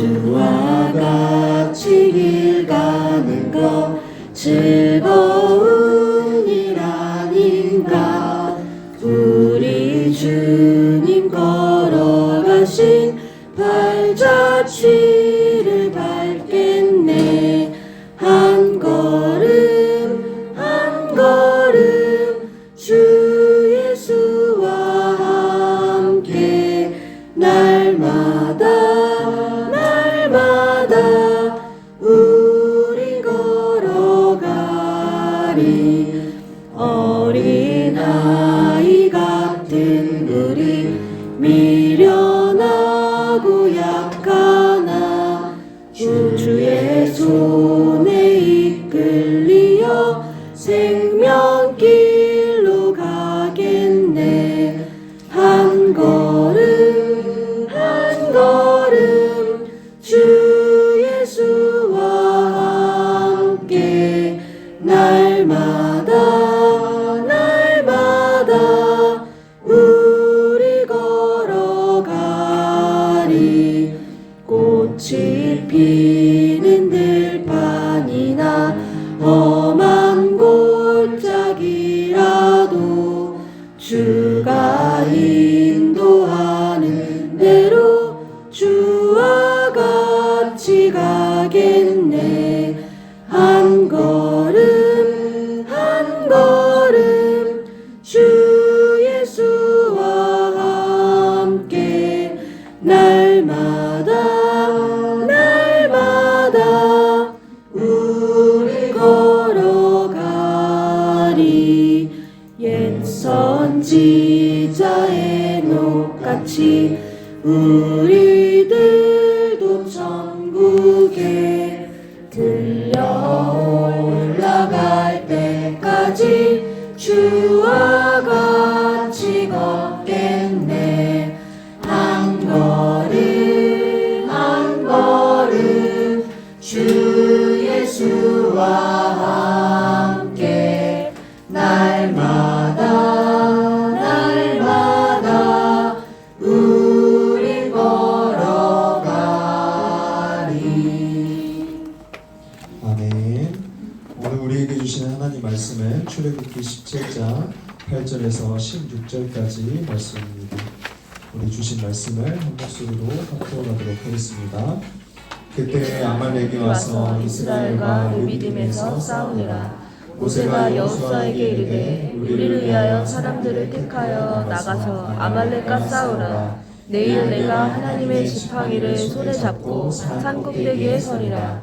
주와 같이 길 가는 것 즐거운 주가 인 8절에서 16절까지 말씀입니다. 우리 주신 말씀을 한 목소리로 합독하도록 하겠습니다. 그때 아말렉이 와서 이스라엘과 르비딤에서 싸우니라. 모세가 여호수아에게 이르되 우리를 위하여 사람들을 택하여 나가서 아말렉과 싸우라 내일 내가 하나님의 지팡이를 손에 잡고 산 꼭대기에 서리라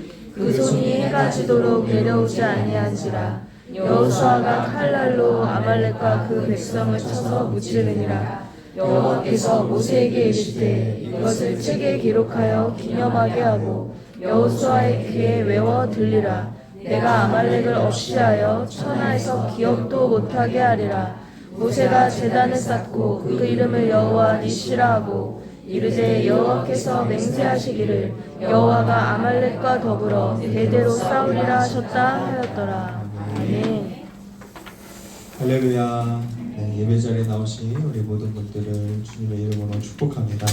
그 손이 해가 지도록 내려오지 아니한지라. 여호수아가 칼날로 아말렉과 그 백성을 쳐서 무찌르니라. 여호와께서 모세에게 이르시되 이것을 책에 기록하여 기념하게 하고 여호수아의 귀에 외워 들리라. 내가 아말렉을 없이하여 천하에서 기억도 못하게 하리라. 모세가 제단을 쌓고 그 이름을 여호와 니시라 하고 이르되 여호와께서 맹세하시기를 여호와가 아말렉과 더불어 대대로 싸우리라 하셨다 하였더라 아멘 할렐루야. 네, 예배 자리에 나오신 우리 모든 분들을 주님의 이름으로 축복합니다.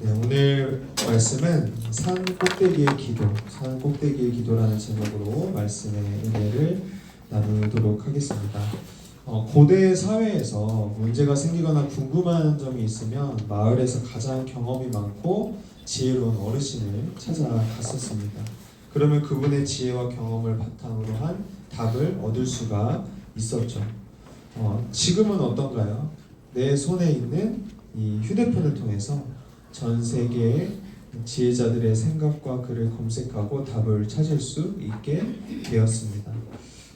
네, 오늘 말씀은 산 꼭대기의 기도, 산 꼭대기의 기도라는 제목으로 말씀의 은혜를 나누도록 하겠습니다. 어, 고대 사회에서 문제가 생기거나 궁금한 점이 있으면 마을에서 가장 경험이 많고 지혜로운 어르신을 찾아갔었습니다. 그러면 그분의 지혜와 경험을 바탕으로 한 답을 얻을 수가 있었죠. 어, 지금은 어떤가요? 내 손에 있는 이 휴대폰을 통해서 전 세계의 지혜자들의 생각과 글을 검색하고 답을 찾을 수 있게 되었습니다.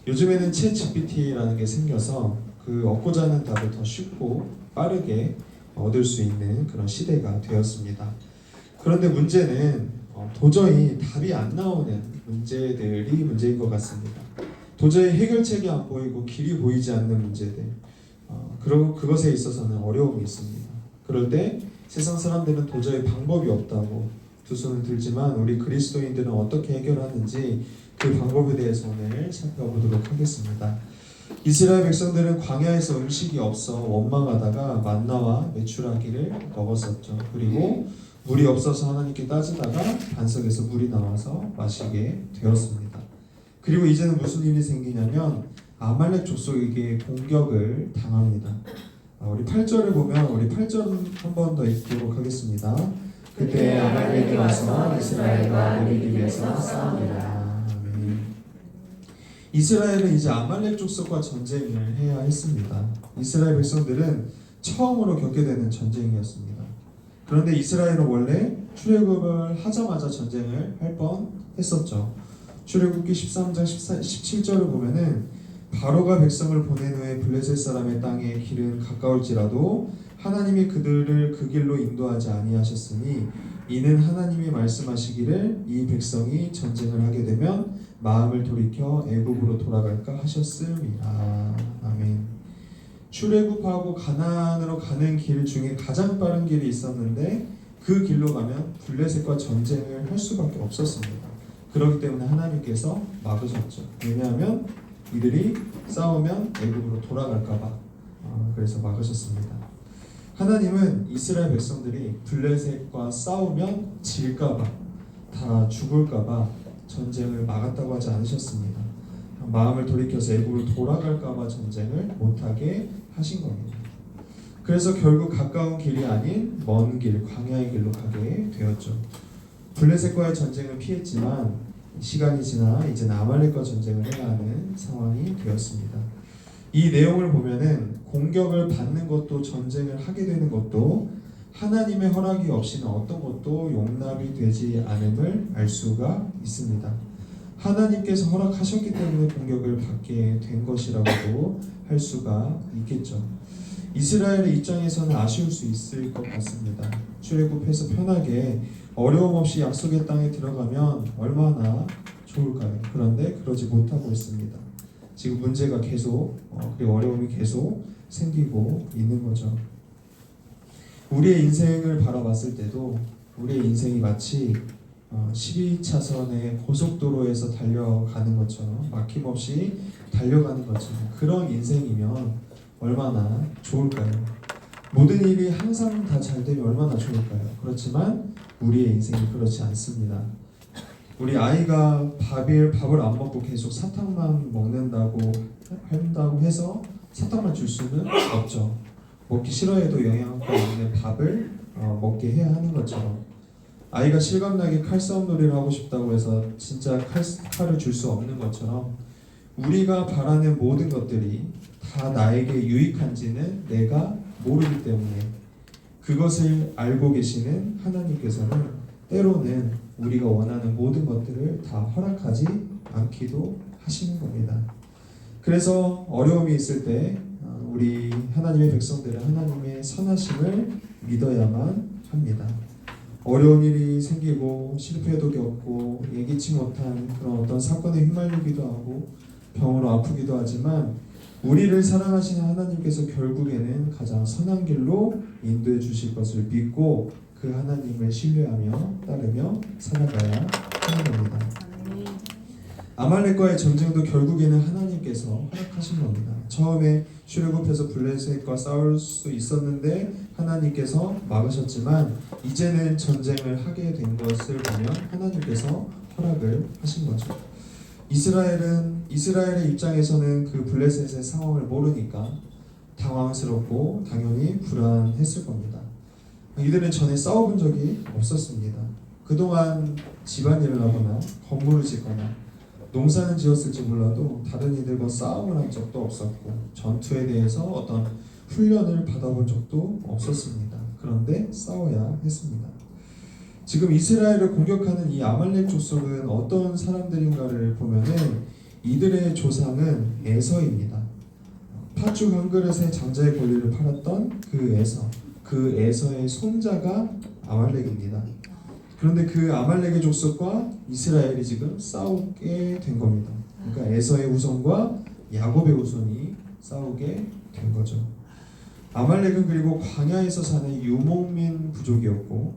요즘에는 챗 GPT라는 게 생겨서 그 얻고자 하는 답을 더 쉽고 빠르게 얻을 수 있는 그런 시대가 되었습니다. 그런데 문제는 어, 도저히 답이 안 나오는 문제들이 문제인 것 같습니다. 도저히 해결책이 안 보이고 길이 보이지 않는 문제들. 어, 그러, 그것에 있어서는 어려움이 있습니다. 때 세상 사람들은 도저히 방법이 없다고 두 손을 들지만 우리 그리스도인들은 어떻게 해결하는지 그 방법에 대해서 오늘 살펴보도록 하겠습니다. 이스라엘 백성들은 광야에서 음식이 없어 원망하다가 만나와 메추라기를 먹었었죠. 그리고 물이 없어서 하나님께 따지다가 반석에서 물이 나와서 마시게 되었습니다. 그리고 이제는 무슨 일이 생기냐면 아말렉 족속에게 공격을 당합니다. 아, 우리 8절을 보면 우리 8절 한 번 더 읽도록 하겠습니다. 그때 아말렉이 와서 이스라엘과 우리 집에서 싸우니라. 이스라엘은 이제 아말렉 족속과 전쟁을 해야 했습니다. 이스라엘 백성들은 처음으로 겪게 되는 전쟁이었습니다. 그런데 이스라엘은 원래 출애굽을 하자마자 전쟁을 할 뻔 했었죠. 출애굽기 13장 14, 17절을 보면은 바로가 백성을 보낸 후에 블레셋 사람의 땅에 길은 가까울지라도 하나님이 그들을 그 길로 인도하지 아니하셨으니 이는 하나님이 말씀하시기를 이 백성이 전쟁을 하게 되면 마음을 돌이켜 애굽으로 돌아갈까 하셨음이라 아멘. 출애굽하고 가나안으로 가는 길 중에 가장 빠른 길이 있었는데 그 길로 가면 블레셋과 전쟁을 할 수밖에 없었습니다. 그렇기 때문에 하나님께서 막으셨죠. 왜냐하면 이들이 싸우면 애굽으로 돌아갈까봐 어, 그래서 막으셨습니다. 하나님은 이스라엘 백성들이 블레셋과 싸우면 질까봐 다 죽을까봐 전쟁을 막았다고 하지 않으셨습니다. 마음을 돌이켜서 애굽으로 돌아갈까봐 전쟁을 못하게 하신 겁니다. 그래서 결국 가까운 길이 아닌 먼 길, 광야의 길로 가게 되었죠. 블레셋과의 전쟁을 피했지만 시간이 지나 이제 아말렉과 전쟁을 해야 하는 상황이 되었습니다. 이 내용을 보면은 공격을 받는 것도 전쟁을 하게 되는 것도 하나님의 허락이 없이는 어떤 것도 용납이 되지 않음을 알 수가 있습니다. 하나님께서 허락하셨기 때문에 공격을 받게 된 것이라고도 할 수가 있겠죠. 이스라엘의 입장에서는 아쉬울 수 있을 것 같습니다. 출애굽해서 편하게 어려움 없이 약속의 땅에 들어가면 얼마나 좋을까요? 그런데 그러지 못하고 있습니다. 지금 문제가 계속 어, 그리고 어려움이 계속 생기고 있는 거죠. 우리의 인생을 바라봤을 때도 우리의 인생이 마치 어, 12차선의 고속도로에서 달려가는 것처럼 막힘없이 달려가는 것처럼 그런 인생이면 얼마나 좋을까요? 모든 일이 항상 다 잘 되면 얼마나 좋을까요? 그렇지만 우리의 인생이 그렇지 않습니다. 우리 아이가 밥을 밥을 안 먹고 계속 사탕만 먹는다고 한다고 해서 사탕만 줄 수는 없죠. 먹기 싫어해도 영양가 있는 밥을 어, 먹게 해야 하는 것처럼 아이가 실감나게 칼싸움 놀이를 하고 싶다고 해서 진짜 칼, 칼을 줄 수 없는 것처럼 우리가 바라는 모든 것들이 다 나에게 유익한지는 내가 모르기 때문에 그것을 알고 계시는 하나님께서는 때로는 우리가 원하는 모든 것들을 다 허락하지 않기도 하시는 겁니다. 그래서 어려움이 있을 때 어, 우리 하나님의 백성들은 하나님의 선하심을 믿어야만 합니다. 어려운 일이 생기고 실패도 겪고 예기치 못한 그런 어떤 사건에 휘말리기도 하고 병으로 아프기도 하지만 우리를 사랑하시는 하나님께서 결국에는 가장 선한 길로 인도해 주실 것을 믿고 그 하나님을 신뢰하며 따르며 살아가야 하는 겁니다. 아말렉과의 전쟁도 결국에는 하나님 께서 허락하신 겁니다. 처음에 출애굽해서 블레셋과 싸울 수 있었는데 하나님께서 막으셨지만 이제는 전쟁을 하게 된 것을 보면 하나님께서 허락을 하신 거죠. 이스라엘은 이스라엘의 입장에서는 그 블레셋의 상황을 모르니까 당황스럽고 당연히 불안했을 겁니다. 이들은 전에 싸워본 적이 없었습니다. 그동안 집안일을 하거나 건물을 짓거나 농사는 지었을지 몰라도 다른 이들과 싸움을 한 적도 없었고 전투에 대해서 어떤 훈련을 받아본 적도 없었습니다. 그런데 싸워야 했습니다. 지금 이스라엘을 공격하는 이 아말렉 족속은 어떤 사람들인가를 보면은 이들의 조상은 에서입니다. 팥죽 한 그릇에 장자의 권리를 팔았던 그 에서. 그 에서의 손자가 아말렉입니다. 그런데 그 아말렉의 족속과 이스라엘이 지금 싸우게 된 겁니다. 그러니까 에서의 후손과 야곱의 후손이 싸우게 된 거죠. 아말렉은 그리고 광야에서 사는 유목민 부족이었고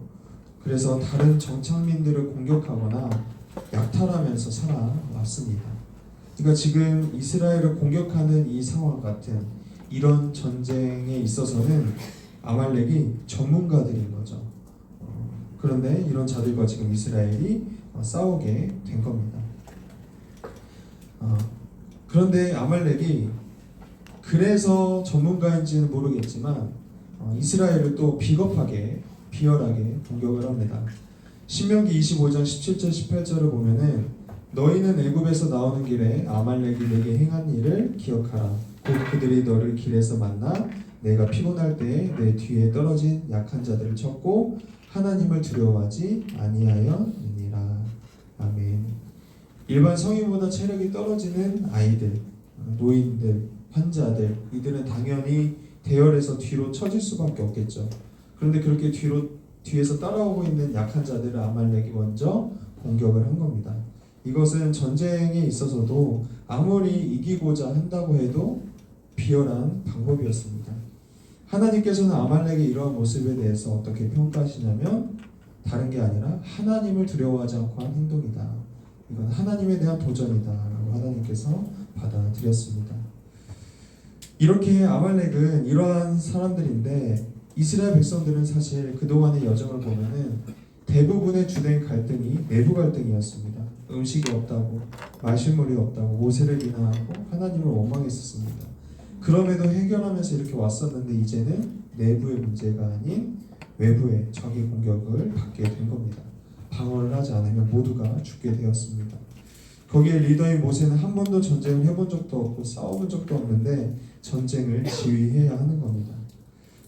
그래서 다른 정착민들을 공격하거나 약탈하면서 살아왔습니다. 그러니까 지금 이스라엘을 공격하는 이 상황 같은 이런 전쟁에 있어서는 아말렉이 전문가들인 거죠. 어, 그런데 이런 자들과 지금 이스라엘이 어, 싸우게 된 겁니다. 어, 그런데 아말렉이 그래서 전문가인지는 모르겠지만 어, 이스라엘을 또 비겁하게 비열하게 공격을 합니다. 신명기 25장 17절 18절을 보면은 너희는 애굽에서 나오는 길에 아말렉이 내게 행한 일을 기억하라. 곧 그들이 너를 길에서 만나 내가 피곤할 때에 내 뒤에 떨어진 약한 자들을 쳤고 하나님을 두려워하지 아니하였느니라. 아멘. 일반 성인보다 체력이 떨어지는 아이들, 노인들, 환자들 이들은 당연히 대열에서 뒤로 처질 수밖에 없겠죠. 그런데 그렇게 뒤로 뒤에서 따라오고 있는 약한 자들을 아말렉이 먼저 공격을 한 겁니다. 이것은 전쟁에 있어서도 아무리 이기고자 한다고 해도 비열한 방법이었습니다. 하나님께서는 아말렉의 이러한 모습에 대해서 어떻게 평가하시냐면 다른 게 아니라 하나님을 두려워하지 않고 한 행동이다. 이건 하나님에 대한 도전이다 라고 하나님께서 받아들였습니다. 이렇게 아말렉은 이러한 사람들인데 이스라엘 백성들은 사실 그동안의 여정을 보면은 대부분의 주된 갈등이 내부 갈등이었습니다. 음식이 없다고, 마실 물이 없다고, 모세를 비난하고 하나님을 원망했었습니다. 그럼에도 해결하면서 이렇게 왔었는데 이제는 내부의 문제가 아닌 외부의 적의 공격을 받게 된 겁니다. 방어를 하지 않으면 모두가 죽게 되었습니다. 거기에 리더인 모세는 한 번도 전쟁을 해본 적도 없고 싸워본 적도 없는데 전쟁을 지휘해야 하는 겁니다.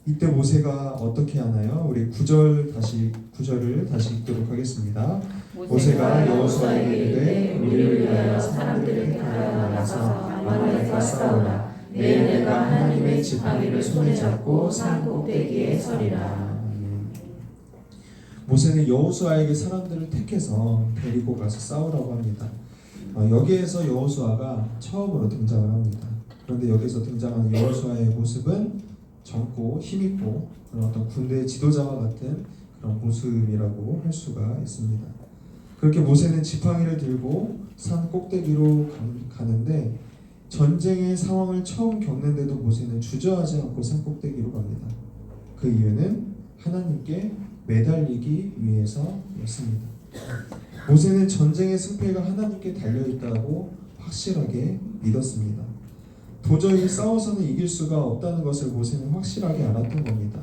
이때 모세가 어떻게 하나요? 우리 9절 다시 9절을 다시 읽도록 하겠습니다. 모세가 여호수아에게 이르되 우리를 위하여 사람들을 택하여 나가서 아말렉과 싸우라. 내일 내가 하나님의 지팡이를 손에 잡고 산 꼭대기에 서리라. 모세는 여호수아에게 사람들을 택해서 데리고 가서 싸우라고 합니다. 어, 여기에서 여호수아가 처음으로 등장을 합니다. 그런데 여기서 등장하는 여호수아의 모습은 젊고 힘있고 그런 어떤 군대 지도자와 같은 그런 모습이라고 할 수가 있습니다. 그렇게 모세는 지팡이를 들고 산 꼭대기로 가- 가는데 전쟁의 상황을 처음 겪는데도 모세는 주저하지 않고 산 꼭대기로 갑니다. 그 이유는 하나님께 매달리기 위해서였습니다. 모세는 전쟁의 승패가 하나님께 달려 있다고 확실하게 믿었습니다. 도저히 싸워서는 이길 수가 없다는 것을 모세는 확실하게 알았던 겁니다.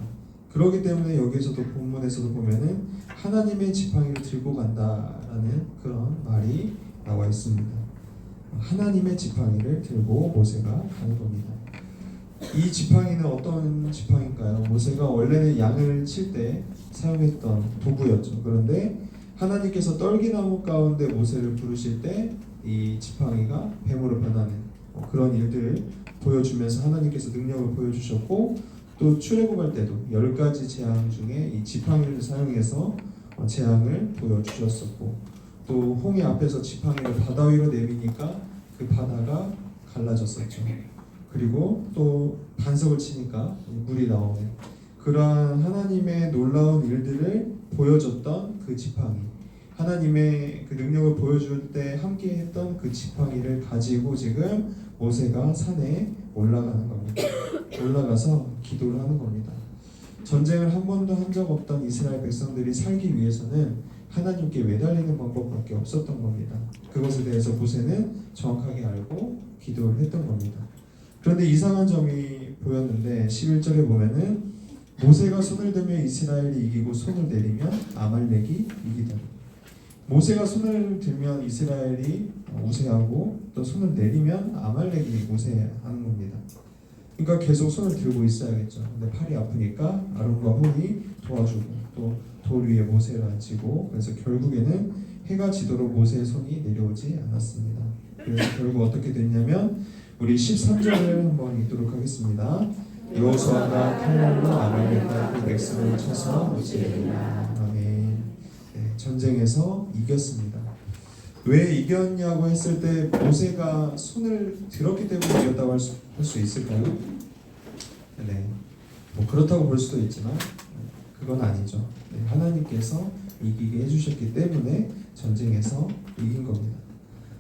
그렇기 때문에 여기에서도 본문에서도 보면은 하나님의 지팡이를 들고 간다라는 그런 말이 나와 있습니다. 하나님의 지팡이를 들고 모세가 가는 겁니다. 이 지팡이는 어떤 지팡이인가요? 모세가 원래는 양을 칠 때 사용했던 도구였죠. 그런데 하나님께서 떨기나무 가운데 모세를 부르실 때 이 지팡이가 뱀으로 변하는 어, 그런 일들을 보여주면서 하나님께서 능력을 보여주셨고 또 출애굽할 때도 열 가지 재앙 중에 이 지팡이를 사용해서 어, 재앙을 보여주셨었고 또 홍해 앞에서 지팡이를 바다 위로 내미니까 그 바다가 갈라졌었죠. 그리고 또 반석을 치니까 물이 나오는 그러한 하나님의 놀라운 일들을 보여줬던 그 지팡이 하나님의 그 능력을 보여줄 때 함께 했던 그 지팡이를 가지고 지금 모세가 산에 올라가는 겁니다. 올라가서 기도를 하는 겁니다. 전쟁을 한 번도 한 적 없던 이스라엘 백성들이 살기 위해서는 하나님께 매달리는 방법밖에 없었던 겁니다. 그것에 대해서 모세는 정확하게 알고 기도를 했던 겁니다. 그런데 이상한 점이 보였는데 11절에 보면은 모세가 손을 들면 이스라엘이 이기고 손을 내리면 아말렉이 이기다. 모세가 손을 들면 이스라엘이 우세하고 또 손을 내리면 아말렉이 우세하는 겁니다. 그러니까 계속 손을 들고 있어야겠죠. 근데 팔이 아프니까 아론과 홀이 도와주고 또 돌 위에 모세를 앉히고 그래서 결국에는 해가 지도록 모세의 손이 내려오지 않았습니다. 그래서 결국 어떻게 됐냐면 우리 13절을 한번 읽도록 하겠습니다. 여호수아가 칼날로 아말렉과 그 백성을 쳐서 무찌르니라. 아멘. 네, 전쟁에서 이겼습니다. 왜 이겼냐고 했을 때 모세가 손을 들었기 때문에 이겼다고 할 수 있을까요? 네, 뭐 그렇다고 볼 수도 있지만 그건 아니죠. 네, 하나님께서 이기게 해주셨기 때문에 전쟁에서 이긴 겁니다.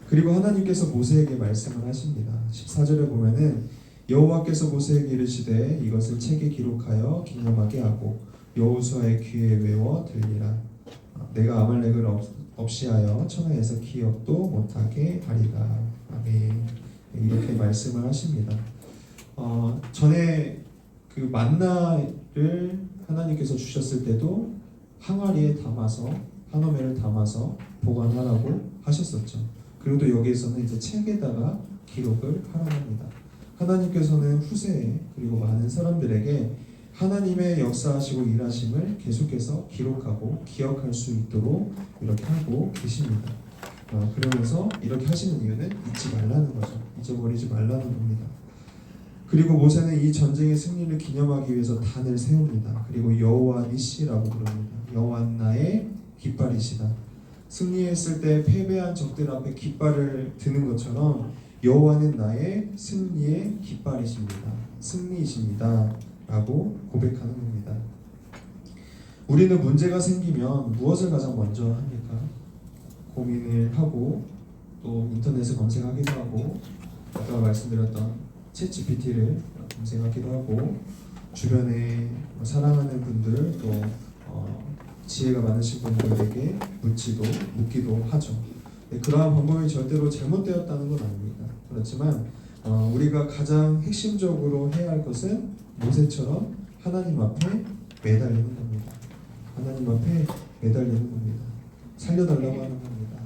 그리고 하나님께서 모세에게 말씀을 하십니다. 14절에 보면은 여호와께서 모세에게 이르시되 이것을 책에 기록하여 기념하게 하고 여호수아의 귀에 외워 들리라. 내가 아말렉을 없, 없이 하여 천하에서 기억도 못하게 하리라. 아멘. 이렇게 말씀을 하십니다. 어, 전에 그 만나를 하나님께서 주셨을 때도 항아리에 담아서 한어매를 담아서 보관하라고 하셨었죠. 그리고 또 여기에서는 이제 책에다가 기록을 하라고 합니다. 하나님께서는 후세에 그리고 많은 사람들에게 하나님의 역사하시고 일하심을 계속해서 기록하고 기억할 수 있도록 이렇게 하고 계십니다. 어, 그러면서 이렇게 하시는 이유는 잊지 말라는 거죠. 잊어버리지 말라는 겁니다. 그리고 모세는 이 전쟁의 승리를 기념하기 위해서 단을 세웁니다. 그리고 여호와 니시라고 부릅니다. 여호와 나의 깃발이시다. 승리했을 때 패배한 적들 앞에 깃발을 드는 것처럼 여호와는 나의 승리의 깃발이십니다. 승리이십니다. 라고 고백하는 겁니다. 우리는 문제가 생기면 무엇을 가장 먼저 합니까? 고민을 하고 또 인터넷을 검색하기도 하고 아까 말씀드렸던 챗 GPT를 검색하기도 하고 주변에 뭐 사랑하는 분들 또 어, 지혜가 많으신 분들에게 묻지도 묻기도 하죠. 네, 그러한 방법이 절대로 잘못되었다는 건 아닙니다. 그렇지만 어, 우리가 가장 핵심적으로 해야 할 것은 모세처럼 하나님 앞에 매달리는 겁니다. 하나님 앞에 매달리는 겁니다. 살려달라고 하는 겁니다.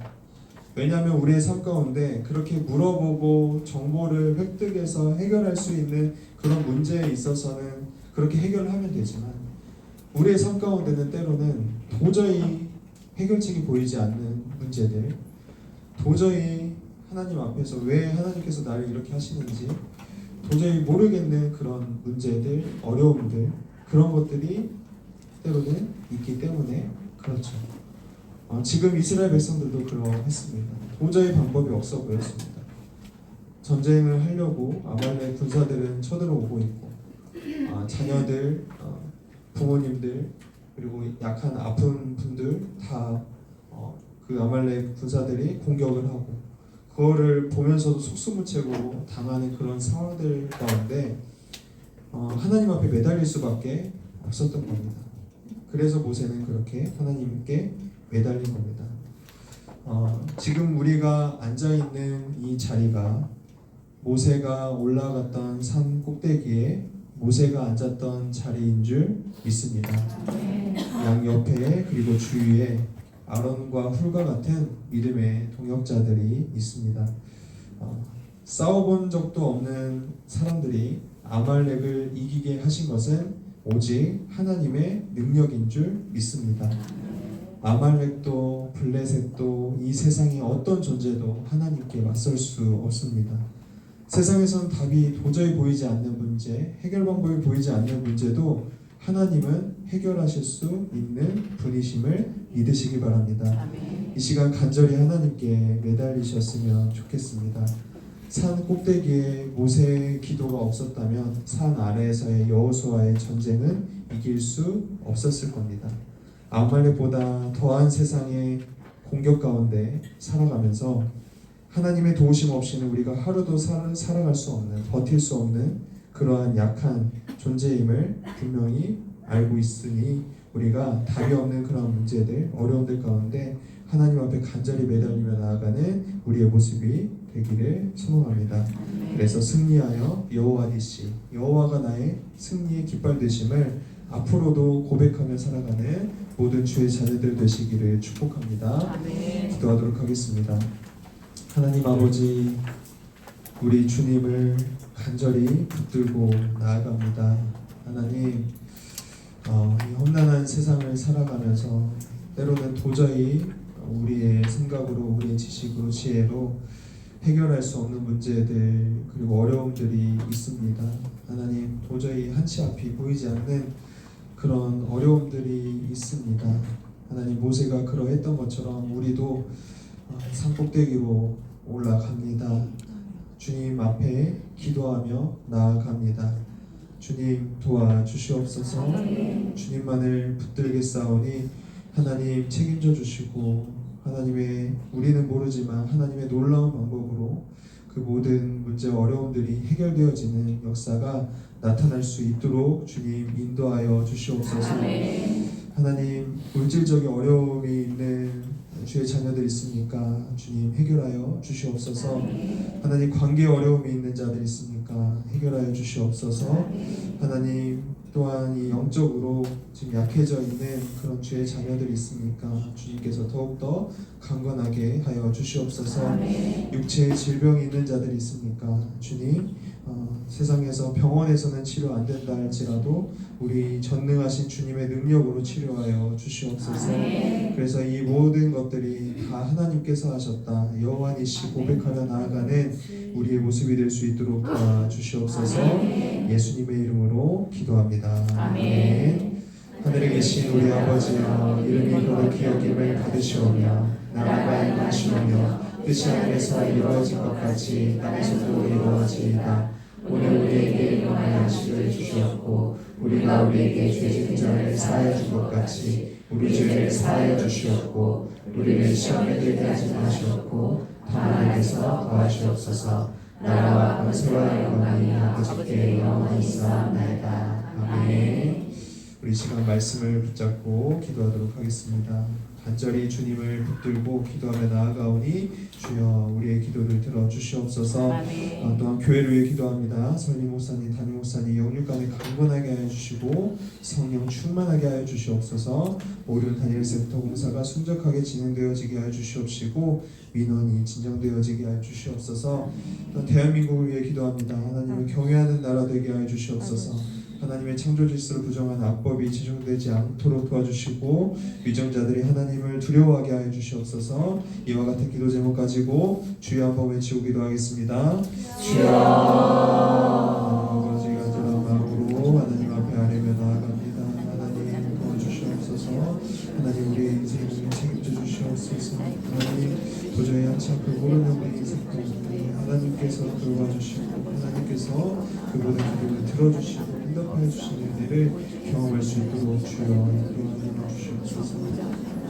왜냐하면 우리의 삶 가운데 그렇게 물어보고 정보를 획득해서 해결할 수 있는 그런 문제에 있어서는 그렇게 해결하면 되지만 우리의 삶 가운데는 때로는 도저히 해결책이 보이지 않는 문제들 도저히 하나님 앞에서 왜 하나님께서 나를 이렇게 하시는지 도저히 모르겠는 그런 문제들 어려움들 그런 것들이 때로는 있기 때문에 그렇죠. 어, 지금 이스라엘 백성들도 그러했습니다. 도저히 방법이 없어 보였습니다. 전쟁을 하려고 아말렉 군사들은 쳐들어오고 있고 아, 자녀들, 어, 부모님들 그리고 약한 아픈 분들 다그 아말렉 군사들이 공격을 하고 그거를 보면서도 속수무책으로 당하는 그런 상황들 가운데 어, 하나님 앞에 매달릴 수밖에 없었던 겁니다. 그래서 모세는 그렇게 하나님께 매달린 겁니다. 어, 지금 우리가 앉아 있는 이 자리가 모세가 올라갔던 산 꼭대기에 모세가 앉았던 자리인 줄 믿습니다. 양 옆에 그리고 주위에 아론과 훌과 같은 믿음의 동역자들이 있습니다. 어, 싸워본 적도 없는 사람들이 아말렉을 이기게 하신 것은 오직 하나님의 능력인 줄 믿습니다. 아말렉도 블레셋도 이 세상의 어떤 존재도 하나님께 맞설 수 없습니다. 세상에선 답이 도저히 보이지 않는 문제, 해결 방법이 보이지 않는 문제도 하나님은 해결하실 수 있는 분이심을 믿으시기 바랍니다. 이 시간 간절히 하나님께 매달리셨으면 좋겠습니다. 산 꼭대기에 모세의 기도가 없었다면 산 아래에서의 여호수아의 전쟁은 이길 수 없었을 겁니다. 아말렉보다 더한 세상의 공격 가운데 살아가면서 하나님의 도우심 없이는 우리가 하루도 살, 살아갈 수 없는 버틸 수 없는 그러한 약한 존재임을 분명히 알고 있으니 우리가 답이 없는 그런 문제들 어려움들 가운데 하나님 앞에 간절히 매달리며 나아가는 우리의 모습이 되기를 소망합니다. 그래서 승리하여 여호와 니시 여호와가 나의 승리의 깃발 되심을 앞으로도 고백하며 살아가는 모든 주의 자녀들 되시기를 축복합니다. 기도하도록 하겠습니다. 하나님 아버지 우리 주님을 간절히 붙들고 나아갑니다. 하나님 어, 이 험난한 세상을 살아가면서 때로는 도저히 우리의 생각으로 우리의 지식으로 지혜로 해결할 수 없는 문제들 그리고 어려움들이 있습니다. 하나님 도저히 한치 앞이 보이지 않는 그런 어려움들이 있습니다. 하나님 모세가 그러했던 것처럼 우리도 어, 산 꼭대기로 올라갑니다. 주님 앞에 기도하며 나아갑니다. 주님 도와주시옵소서. 주님만을 붙들게 싸우니 하나님 책임져 주시고 하나님의 우리는 모르지만 하나님의 놀라운 방법으로 그 모든 문제 어려움들이 해결되어지는 역사가 나타날 수 있도록 주님 인도하여 주시옵소서. 하나님 물질적인 어려움이 있는 주의 자녀들 있습니까? 주님 해결하여 주시옵소서. 하나님 관계 어려움이 있는 자들 있습니까? 해결하여 주시옵소서. 하나님 또한 이 영적으로 지금 약해져 있는 그런 주의 자녀들 있습니까? 주님께서 더욱더 강건하게 하여 주시옵소서. 육체의 질병이 있는 자들 있습니까? 주님 어, 세상에서 병원에서는 치료 안 된다 할지라도 우리 전능하신 주님의 능력으로 치료하여 주시옵소서. 그래서 이 모든 것들이 다 하나님께서 하셨다. 여호와니시 고백하며 나아가는 우리의 모습이 될 수 있도록 도와주시옵소서. 예수님의 이름으로 기도합니다. 아멘. 하늘에 계신 우리 아버지여 이름이 거룩히 여김을 받으시오며 나라가 임하시오며 뜻이 하늘에서 이루어진 것 같이 땅에서도 이루어지이다. 오늘 우리에게 일용할 양식을 주시옵고 우리가 우리에게 죄진 자를 사하여 준 것 같이 우리 죄를 사하여 주시옵고 우리를 시험에 들게 하지 마시옵고 다만 하나님께서 도와주옵소서. 나라와 권세와 영광이 아버지께 영원히 있사옵나이다. 아멘 우리 시간 말씀을 붙잡고 기도하도록 하겠습니다 간절히 주님을 붙들고 기도하며 나아가오니 주여 우리의 기도를 들어주시옵소서 아, 또한 교회를 위해 기도합니다. 설리 목사님, 담임 목사님 영육간에 강건하게 하여 주시고 성령 충만하게 하여 주시옵소서. 오륜 단일세부터 공사가 순적하게 진행되어지게 하여 주시옵시고 민원이 진정되어지게 하여 주시옵소서. 또한 대한민국을 위해 기도합니다. 하나님을 경외하는 나라 되게 하여 주시옵소서. 하나님의 창조 질서를 부정한 악법이 지정되지 않도록 도와주시고 위정자들이 하나님을 두려워하게 하여 주시옵소서. 이와 같은 기도 제목 가지고 주여 한번 외치고 기도하겠습니다. 주여 아버지 간절한 마음으로 하나님 앞에 아뢰며 나아갑니다. 하나님 도와주시옵소서. 하나님 우리의 인생을 책임져 주시옵소서. 하나님 도저히 한치 앞을 모르는 우리 인생 가운데 하나님께서 도와주시고 하나님께서 그 모든 기도를 들어주시고 응답하여 주시는 은혜를 경험할 수 있도록 주여 인도하여 주시옵소서.